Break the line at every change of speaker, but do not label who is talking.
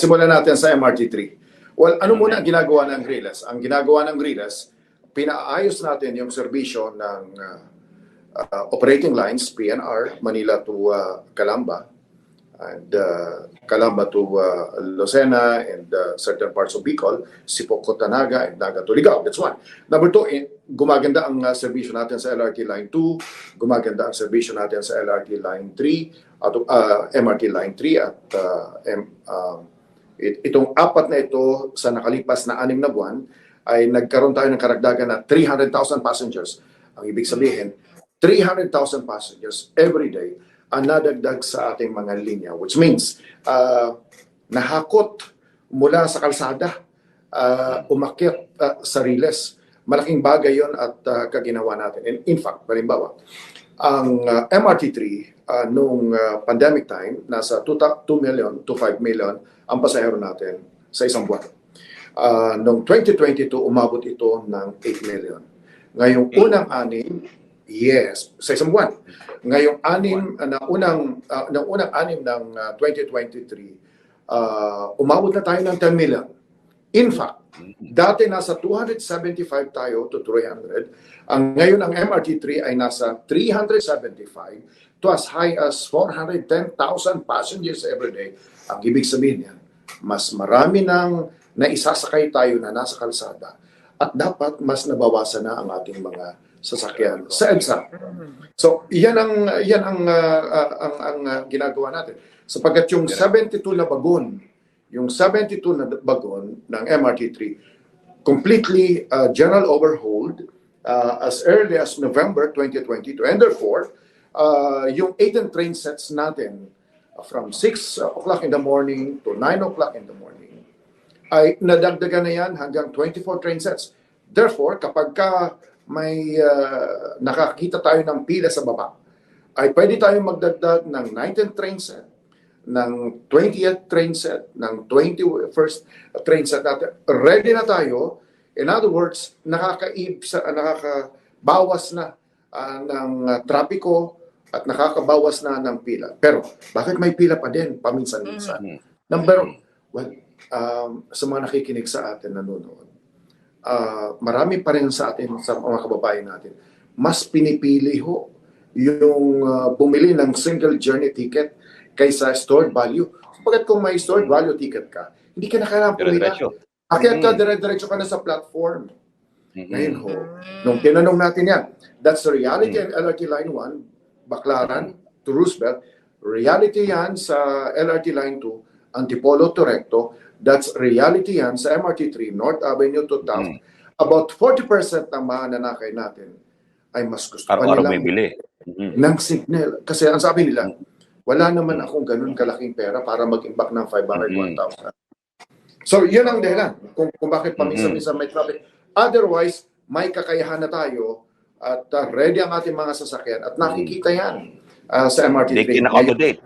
simulan natin sa MRT3. Well, ano muna ang ginagawa ng Grilas? Ang ginagawa ng Grilas, pinaayos natin yung serbisyo ng uh, uh, operating lines, PNR, Manila to uh, Calamba, and uh, Calamba to uh, Lucena and uh, certain parts of Bicol, Sipok, Cotanaga, and Naga to Ligao. That's one. Number two, eh, gumaganda ang uh, serbisyo natin sa LRT Line 2, gumaganda ang serbisyo natin sa LRT Line 3, at uh, MRT Line 3 at uh, M, uh, it- itong apat na ito sa nakalipas na anim na buwan ay nagkaroon tayo ng karagdagan na 300,000 passengers. Ang ibig sabihin, 300,000 passengers every day ang nadagdag sa ating mga linya which means uh, nahakot mula sa kalsada uh, umakyat uh, sa riles malaking bagay yon at uh, kaginawa natin and in fact halimbawa ang uh, MRT3 uh, nung uh, pandemic time nasa 2, ta- 2 million to 5 million ang pasahero natin sa isang buwan uh, noong 2022 umabot ito ng 8 million ngayong unang anim Yes, sa isang buwan. Ngayong anim na unang uh, ng unang anim ng uh, 2023, uh, umabot na tayo ng 10 million. In fact, dati nasa 275 tayo to 300. Ang ngayon ang MRT3 ay nasa 375 to as high as 410,000 passengers every day. Ang ibig sabihin niyan, mas marami nang naisasakay tayo na nasa kalsada at dapat mas nabawasan na ang ating mga sasakyan sa EDSA. So, yan ang yan ang uh, ang ang uh, ginagawa natin. Sapagkat yung 72 na bagon, yung 72 na bagon ng MRT3 completely uh, general overhauled uh, as early as November 2022 and therefore uh, yung 18 train sets natin uh, from 6 o'clock in the morning to 9 o'clock in the morning ay nadagdagan na yan hanggang 24 train sets. Therefore, kapag ka may uh, nakakita tayo ng pila sa baba, ay pwede tayong magdagdag ng 19th train set, ng 20th train set, ng 21st train set natin. Ready na tayo. In other words, nakakaib sa nakakabawas na ah, ng uh, trapiko at nakakabawas na ng pila. Pero bakit may pila pa din paminsan-minsan? Number well, um, sa mga nakikinig sa atin nanonood, ah, marami pa rin sa atin, sa mga kababayan natin, mas pinipili ho yung ah, bumili ng single journey ticket kaysa stored value. Pagkat kung may stored value ticket ka, hindi ka na kailangan pumila. Akyat ka, dire-diretso ka na sa platform.
Mhm.
Ngayon ho, nung tinanong natin yan, that's the reality
Mm.
in LRT Line 1, Baclaran to Roosevelt. Reality yan sa LRT Line 2, Antipolo to Recto. That's reality yan sa MRT3, North Avenue to Taft.
Mm.
About 40% ng mga nanakay natin ay mas gusto pa
Araw-araw
nilang
may bili. Mhm.
ng signal. Kasi ang sabi nila, wala naman akong ganun kalaking pera para mag-imbak ng 500,
Mhm.
1,000. So, yun ang dahilan kung, kung bakit paminsan-minsan may traffic. Otherwise, may kakayahan na tayo at uh, ready ang ating mga sasakyan at nakikita yan uh, sa MRT3.
Hindi kinaka-out date.